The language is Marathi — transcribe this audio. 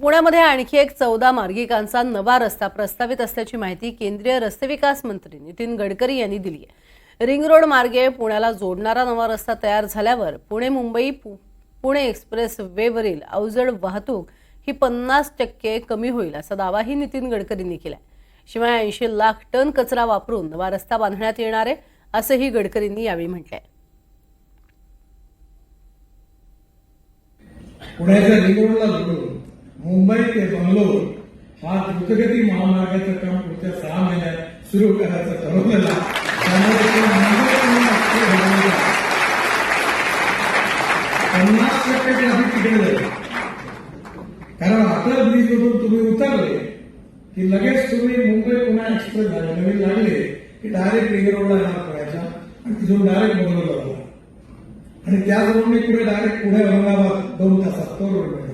पुण्यामध्ये आणखी एक चौदा मार्गिकांचा नवा रस्ता प्रस्तावित असल्याची माहिती केंद्रीय रस्ते विकास मंत्री नितीन गडकरी यांनी दिली आहे. रिंग रोड मार्गे पुण्याला जोडणारा नवा रस्ता तयार झाल्यावर पुणे मुंबई पु- पुणे एक्सप्रेस वेवरील अवजड वाहतूक ही पन्नास टक्के कमी होईल असा दावाही नितीन गडकरींनी केला शिवाय ऐंशी लाख टन कचरा वापरून नवा रस्ता बांधण्यात येणार आहे असंही गडकरींनी यावेळी म्हटलंय. पुण्याच्या रिंगरोडला जोडून मुंबई ते बंगलोर हा द्रुतगती महामार्गाचं काम पुढच्या सहा महिन्यात सुरू करायचं ठरवलेलं त्यामुळे पन्नास टक्के ट्रॅफिक तिकडे जाईल. कारण आता ब्रिजमधून तुम्ही उतरले की लगेच तुम्ही मुंबई पुणे एक्सप्रेस झाले. नवीन लागले की डायरेक्ट रिंग रोडला येणार करायचा आणि तिथून डायरेक्ट बंगलोरला आणि त्या मी पुढे डायरेक्ट पुणे औरंगाबाद दोन तासात तो रोड मिळाला.